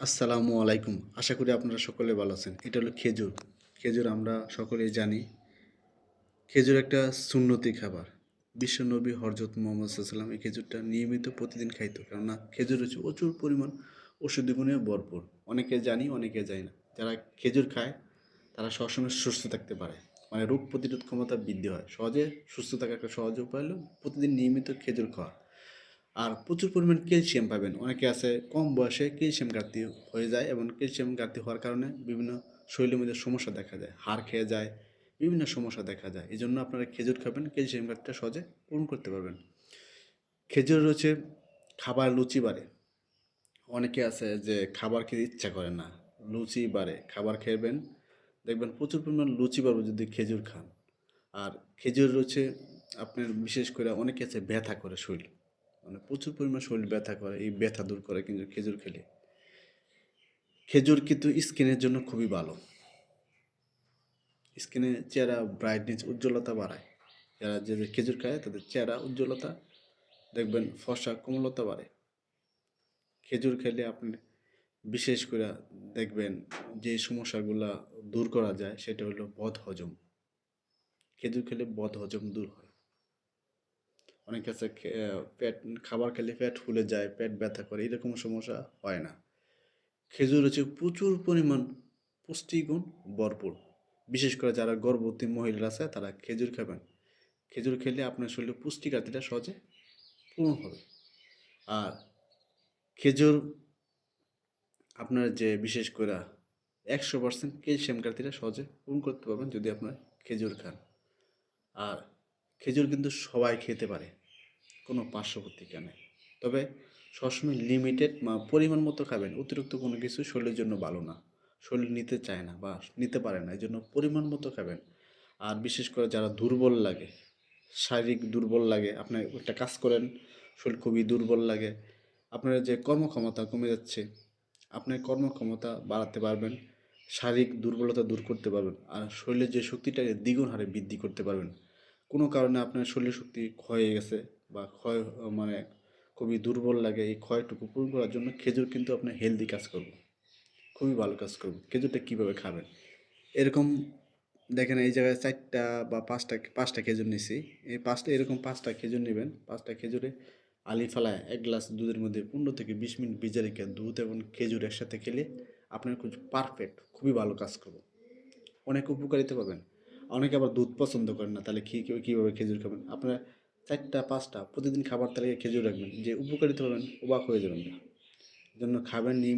আসসালামু আলাইকুম। আশা করি আপনারা সকলে ভালো আছেন। এটা হলো খেজুর। খেজুর আমরা সকলেই জানি। খেজুর একটা সুন্নতি খাবার। বিশ্বনবী হরজত মোহাম্মদ সাল্লাম এই খেজুরটা নিয়মিত প্রতিদিন খাইতো। কেননা খেজুর হচ্ছে প্রচুর পরিমাণ ওষুধি গুণে ভরপুর। অনেকে জানি অনেকে জানি না। যারা খেজুর খায়, তারা সবসময় সুস্থ থাকতে পারে। মানে রোগ প্রতিরোধ ক্ষমতা বৃদ্ধি হয়। সহজে সুস্থ থাকার একটা সহজ উপায় হলো প্রতিদিন নিয়মিত খেজুর খাওয়া। আর প্রচুর পরিমাণ ক্যালসিয়াম পাবেন। অনেকে আছে কম বয়সে ক্যালসিয়াম ঘাটতি হয়ে যায় এবং ক্যালসিয়াম ঘাটতি হওয়ার কারণে বিভিন্ন শরীরের মধ্যে সমস্যা দেখা যায় হাড় খেয়ে যায়, বিভিন্ন সমস্যা দেখা যায়। এই জন্য আপনারা খেজুর খাবেন ক্যালসিয়াম ঘাটতিটা সহজে পূরণ করতে পারবেন। খেজুর রয়েছে খাবার লুচি বাড়ে অনেকে আছে যে খাবার খেতে ইচ্ছা করে না, লুচি বাড়ে খাবার খেবেন দেখবেন প্রচুর পরিমাণ লুচি বাড়বে যদি খেজুর খান। আর খেজুর রয়েছে আপনার বিশেষ করে অনেকে আছে ব্যথা করে শরীর। মানে প্রচুর পরিমাণ শরীর ব্যথা করে, এই ব্যথা দূর করে কিন্তু খেজুর খেলে। খেজুর কিন্তু স্কিনের জন্য খুবই ভালো। স্কিনে চেহারা ব্রাইটনেস উজ্জ্বলতা বাড়ায়। যারা যে খেজুর খায়, তাদের চেহারা উজ্জ্বলতা, দেখবেন ফসা কোমলতা বাড়ে। খেজুর খেলে আপনি বিশেষ করে দেখবেন যে সমস্যাগুলো দূর করা যায়, সেটা হলো বদ হজম খেজুর খেলে বদ হজম দূর হয়। অনেক আছে পেট, খাবার খেলে পেট ফুলে যায়, পেট ব্যথা করে, এরকম সমস্যা হয় না। খেজুর হচ্ছে প্রচুর পরিমাণ পুষ্টিগুণ ভরপুর। বিশেষ করে যারা গর্ভবতী মহিলা আছে, তারা খেজুর খাবেন। খেজুর খেলে আপনার শরীরে পুষ্টি ঘাটতিটা সহজে পূরণ হবে। আর খেজুর আপনার যে বিশেষ করে একশো পার্সেন্ট ক্যালসিয়াম ঘাটতিটা সহজে পূরণ করতে পারবেন যদি আপনার খেজুর খান। আর খেজুর কিন্তু সবাই খেতে পারে। কোনো পার্শ্ব প্রতিক্রিয়া নেই। তবে সবসময় লিমিটেড বা পরিমাণ মতো খাবেন, অতিরিক্ত কোনো কিছু শরীরের জন্য ভালো না। শরীর নিতে চায় না বা নিতে পারে না এই জন্য পরিমাণ মতো খাবেন। আর বিশেষ করে যারা দুর্বল লাগে, শারীরিক দুর্বল লাগে, আপনি একটা কাজ করেন, শরীর খুবই দুর্বল লাগে, আপনার যে কর্মক্ষমতা কমে যাচ্ছে আপনার কর্মক্ষমতা বাড়াতে পারবেন, শারীরিক দুর্বলতা দূর করতে পারবেন, আর শরীরের যে শক্তিটাকে দ্বিগুণ হারে বৃদ্ধি করতে পারবেন। কোনো কারণে আপনার শরীর শক্তি ক্ষয় গেছে বা ক্ষয় মানে খুবই দুর্বল লাগে এই ক্ষয়টুকু পূরণ করার জন্য খেজুর কিন্তু আপনার হেলদি কাজ করবে। খুবই ভালো কাজ করবে। খেজুরটা কীভাবে খাবেন? এরকম দেখেন এই জায়গায় চারটা বা পাঁচটা পাঁচটা খেজুর নিছি। এই পাঁচটা, এরকম পাঁচটা খেজুর নেবেন। পাঁচটা খেজুরে আলি ফালায় এক গ্লাস দুধের মধ্যে পনেরো থেকে বিশ মিনিট ভিজে রেখে দুধ এবং খেজুর একসাথে খেলে আপনার খুব পারফেক্ট খুবই ভালো কাজ করবে। অনেক উপকারিতা পাবেন। অনেকে আবার দুধ পছন্দ করেন না, তাহলে কী, কীভাবে খেজুর খাবেন? আপনারা চারটা, পাঁচটা, প্রতিদিন খাবার তালিকায় খেজুর রাখবেন। যে উপকারিত হবেন অবাক হয়ে যাবেন জন্য খাবেন নিয়মিত।